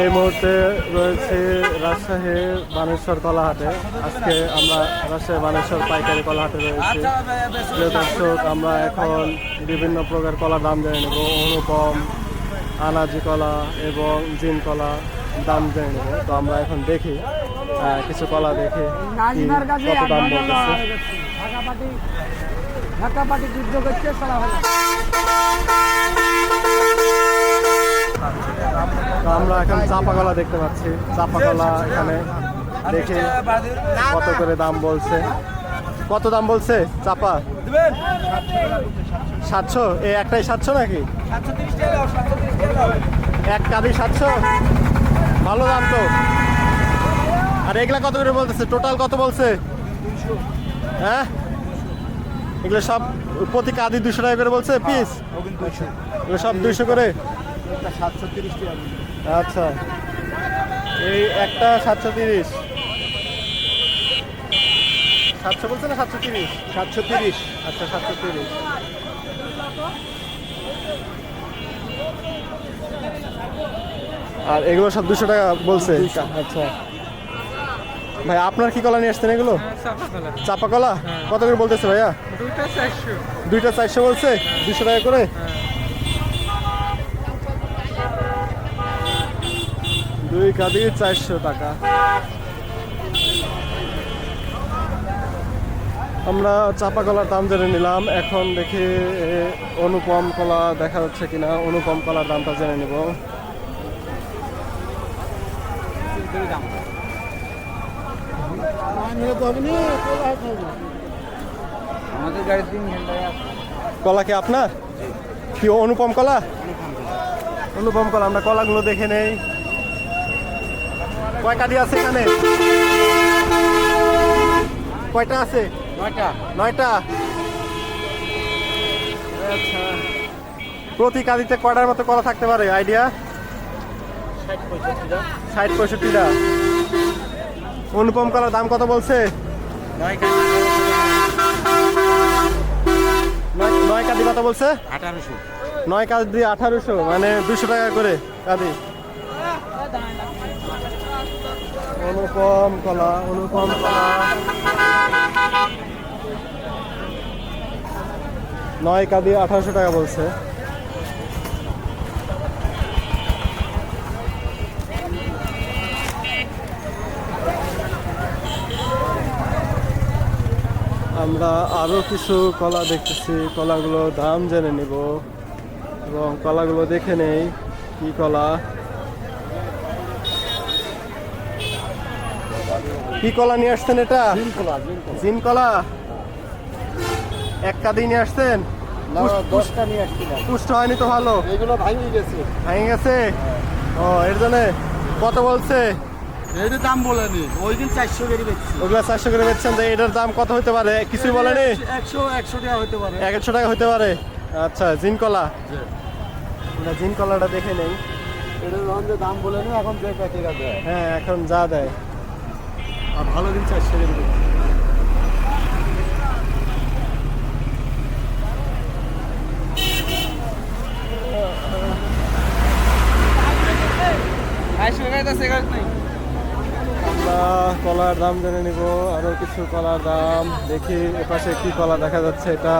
এই মুহূর্তে রয়েছে রাজশাহী বানেশ্বর কলাহাটে। আজকে আমরা রাজশাহী বানেশ্বর পাইকারি কলাহাটে রয়েছি। প্রিয় দর্শক আমরা এখন বিভিন্ন প্রকার কলা দাম জেনে নেব। অনুপম আনাজি কলা এবং জিন কলা দাম জেনে নেব। তো আমরা এখন দেখি কিছু কলা দেখে কত দাম বলতেছে। ঢাকা পার্টি যুদ্ধ করছে তো আমরা এখন চাপা কলা দেখতে পাচ্ছি। চাপা কলা এখানে দেখে কত করে দাম বলছে। কত দাম বলছে চাপা? সাতশো? এই একটাই সাতশো নাকি? এক কাদি সাতশো? ভালো দাম তো। আর এগুলা কত করে বলতেছে? টোটাল কত বলছে? হ্যাঁ? এগুলো সব প্রতি কাদি দুশো টাকা করে বলছে পিস এগুলো সব দুইশো করে? সাতশো তিরিশ টাকা আচ্ছা। এই একটা সাতশো তিরিশ। সাতশো বলছে না সাতশো তিরিশ? সাতশো তিরিশ। আচ্ছা সাতশো তিরিশ। আর এগুলো সব দুশো টাকা বলছে? আচ্ছা। ভাই আপনার কি কলা নিয়ে আসছেন এগুলো? চাপা কলা। কত করে বলতেছে ভাইয়া? দুইটা চারশো। বলছে? দুশো টাকা করে? দুই কাদি চারশো টাকা। আমরা চাপা কলার দাম জেনে নিলাম। এখন দেখি অনুপম কলা দেখা যাচ্ছে কিনা? অনুপম কলার দামটা জেনে নিব। কলা কি আপনার? কি অনুপম কলা। অনুপম কলা আমরা কলাগুলো দেখে নেই। কয় কাদি আছে এখানে? কয়টা আছে? নয়টা। নয়টা? আচ্ছা। প্রতি কাদিতে কয়টার মতো কলা থাকতে পারে? আইডিয়া? ষাট পঁয়ষট্টিটা। অনুপম কলার দাম কত বলছে? নয় নয় কাদি কত বলছে? আঠারোশো। নয় কাজ দিয়ে আঠারোশো মানে দুশো টাকা করে কাদি অনুপম কলা অনুপম কলা। নয় কাদি আঠারোশো টাকা বলছে। আমরা আরও কিছু কলা দেখতেছি। কলাগুলো দাম জেনে নিব এবং কলাগুলো দেখে নেই। কি কলা? কি কলা নিয়ে আসছেন এটা? জিন কলা এক কাদি নিয়ে আসছেন? পুষ্ট হয়নি তো ভালো? এগুলো ভাঙিয়ে গেছে। ভেঙে গেছে? ও এর জন্য কত বলছে? এর দাম বলেনি ওই দিন চারশো কেজি বেচছি। ওগুলা চারশো করে বেচছেন এটার দাম কত হতে পারে? বলেনি? একশো একশো টাকা হতে পারে। একশো টাকা হতে পারে? আচ্ছা দেখে নেই। এটা যখন যে দাম বলেনি এখন যে প্যাকেটা দেয় হ্যাঁ এখন যা দেয়। আর ভালো দিন কেজি বেচছি আমরা কলার দাম জেনে নিব আরও কিছু কলার দাম। দেখি এপাশে কি কলা দেখা যাচ্ছে এটা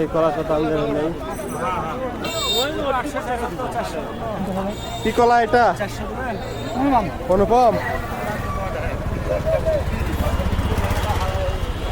এই কলাটা দাম জেনে নেই। কি কলা এটা? অনুপম?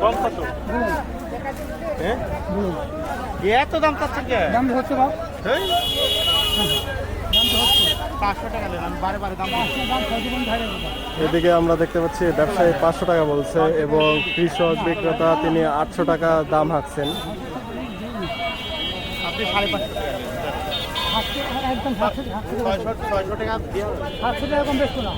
কম কত? হ্যাঁ? এত দাম চাচ্ছেন কে? দাম হচ্ছে এদিকে আমরা দেখতে পাচ্ছি ব্যবসায়ী পাঁচশো টাকা বলছে এবং কৃষক বিক্রেতা তিনি আটশো টাকা দাম হাঁকছেন। একদম সাতশো টাকা ছয়শো ছয়শো টাকা কম বেশি না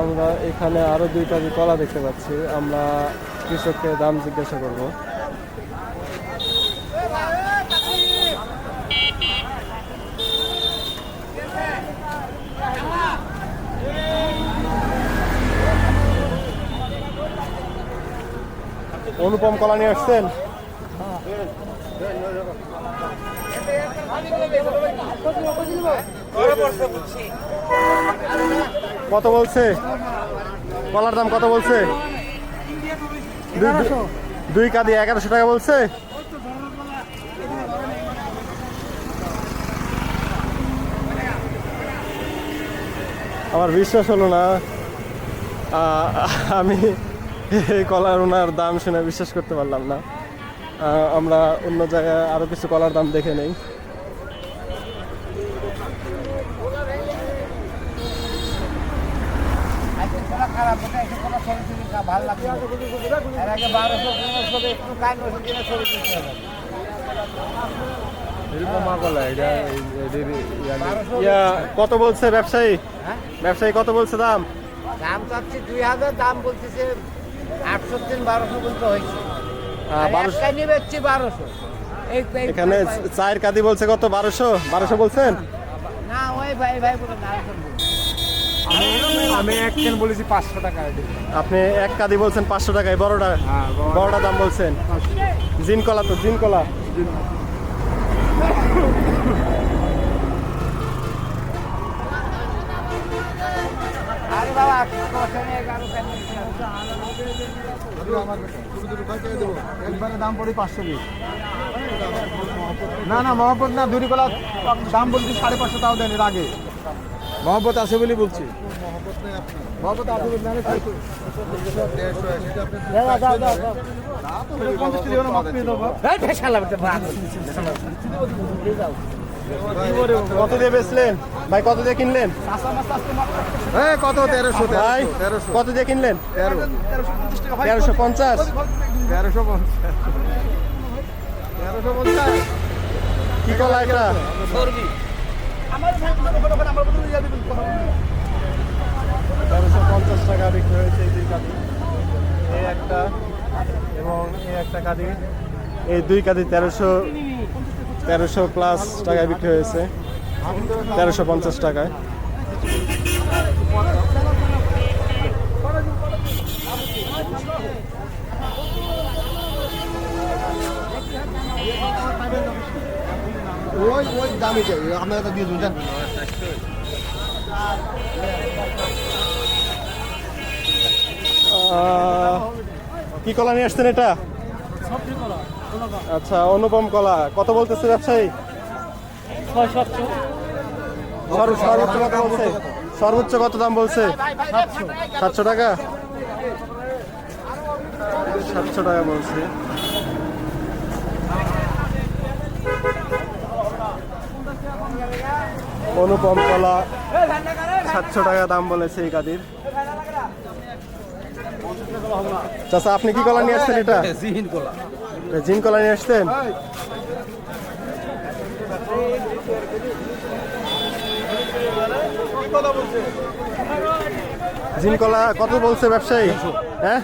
আমরা এখানে আরও দুই কেজি কলা দেখতে পাচ্ছি আমরা কৃষককে দাম জিজ্ঞাসা করব। অনুপম কলা নিয়ে আসছেন? কত বলছে? কলার দাম কত বলছে? দুই কাদি এগারোশো টাকা বলছে। আমার বিশ্বাস হলো না। আমি এই কলার ওনার দাম শুনে বিশ্বাস করতে পারলাম না। আমরা অন্য জায়গায় আরও কিছু কলার দাম দেখে নেই। কত বলছে ব্যবসায়ী? হ্যাঁ? ব্যবসায়ী কত বলছে দাম? দাম চাচ্ছি দুই হাজার দাম বলতেছে আটশো তিন বারোশো বলতে হয়েছে। আর বারোশো বেচছি এখানে চায়ের কাদি বলছে কত বারোশো? বারোশো বলছেন? না ওই ভাই ভাই বলে না এখন বলছি। আমি এক কেন বলেছি পাঁচশো টাকা আপনি এক কাদি বলছেন পাঁচশো টাকায় বড়টা হ্যাঁ, বড়টা। বড়টা দাম বলছেন। জিন কলা তো জিন একবারে দাম পড়ে পাঁচশো না না মহব্বত না দুরি কলা দাম বলছি সাড়ে পাঁচশো তাও দেন এর আগে মহব্বত আছে বলে বলছি। মহব্বত আছে বলে পঞ্চাশ কত দিয়ে বেচলেন? ভাই কত দিয়ে কিনলেন? হ্যাঁ কত? তেরোশো ভাই তেরোশো। কত দিয়ে কিনলেন? তেরো। তেরোশো পঞ্চাশ। তেরোশো পঞ্চাশ। তেরোশো পঞ্চাশ। কি কলা এটা? তেরোশো পঞ্চাশ টাকা বিক্রি হয়েছে এই দুই কাদি এই একটা এবং এই একটা কাদি এই দুই কাদি তেরোশো তেরোশো প্লাস টাকায় বিক্রি হয়েছে। তেরোশো পঞ্চাশ টাকায়। ওই ওই দামই চাই আপনার কাছে দিয়ে কি কলা নিয়ে আসছেন এটা? আচ্ছা অনুপম কলা কত বলতেছে ব্যবসায়ী? সর্বোচ্চ কত বলছে? সর্বোচ্চ কত দাম বলছে? সাতশো টাকা? সাতশো টাকা বলছে। অনুপম কলা সাতশো টাকা দাম বলেছে এই কাদির। চাচা আপনি কি কলা নিয়ে আসছেন এটা? জিহিন কলা। জিন কলা নিয়ে আসছেন? জিন কলা কত বলছে ব্যবসায়ী? হ্যাঁ?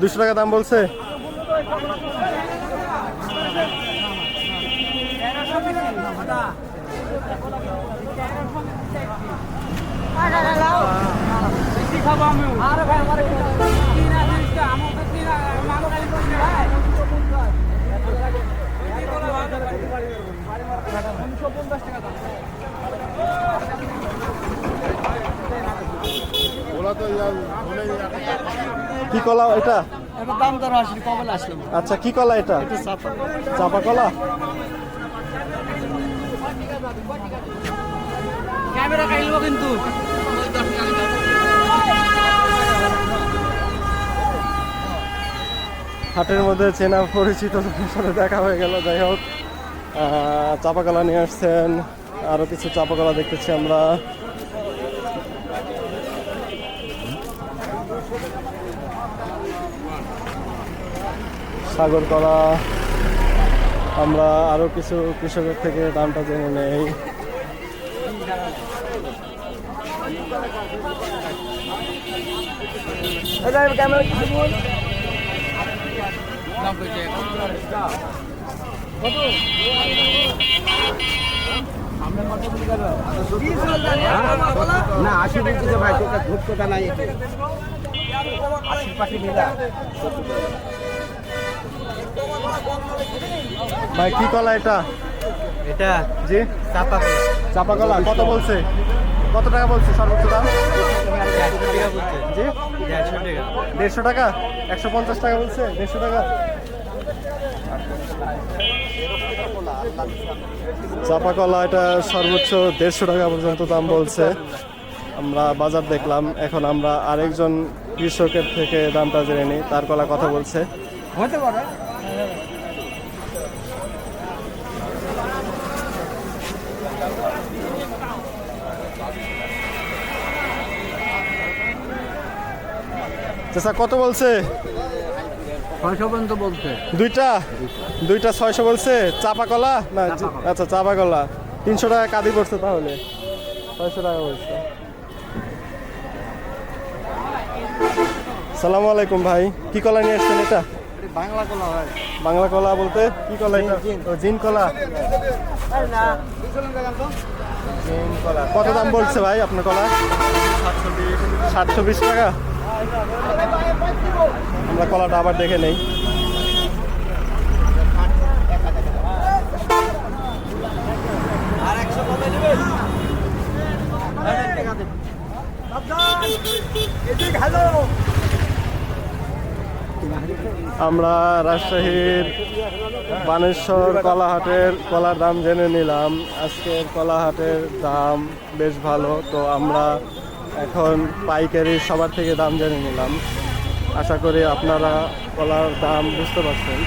দুশো টাকা দাম বলছে। আরে ভাই কি কলা এটা? এটা দাম দর আসলে কবে আসলাম? আচ্ছা কি কলা এটা? চাপা। কলা? ক্যামেরা কাইলবো কিন্তু। হাটের মধ্যে চেনা পরিচিত সাথে দেখা হয়ে গেল যাই হোক। চাপা কলা নিয়ে আসছেন। আরও কিছু চাপা কলা দেখতেছি আমরা। সাগর কলা। আমরা আরও কিছু কৃষকের থেকে দামটা জেনে নেই। না আশি বলছি যে ভাই নাই। আশি পাশি মিলা ভাই কি কলা এটা? এটা জি? চাপা চাপা কলা কত বলছে? কত টাকা বলছে সর্বোচ্চ দাম? জি? দেড়শো টাকা? একশো পঞ্চাশ টাকা বলছে? দেড়শো টাকা? চাপা কলা এটা সর্বোচ্চ দেড়শো টাকা পর্যন্ত দাম বলছে। আমরা বাজার দেখলাম এখন আমরা আরেকজন কৃষকের থেকে দামটা জেনে নিই তার কলা কথা বলছে। হতে পারে। চাচা কত বলছে? ছয়শো পর্যন্ত বলছে। দুইটা? দুইটা ছয়শো বলছে? চাপা কলা? না আচ্ছা চাপা কলা। তিনশো টাকা কাঁদি পড়ছে তাহলে। ছয়শো টাকা বলছে। সালাম আলাইকুম ভাই। কি কলা নিয়ে এসছেন এটা? বাংলা কলা হয় বাংলা কলা বলতে কি কলা এটা? ও, জিন কলা। জিন কলা। কত দাম বলছে ভাই আপনার কলা? সাতশো বিশ টাকা। আমরা কলাটা আবার দেখে নেই। আমরা রাজশাহীর বানেশ্বর কলাহাটের কলার দাম জেনে নিলাম। আজকের কলাহাটের দাম বেশ ভালো, তো আমরা এখন পাইকারি সবার থেকে দাম জেনে নিলাম। আশা করি আপনারা কলার দাম বুঝতে পারছেন।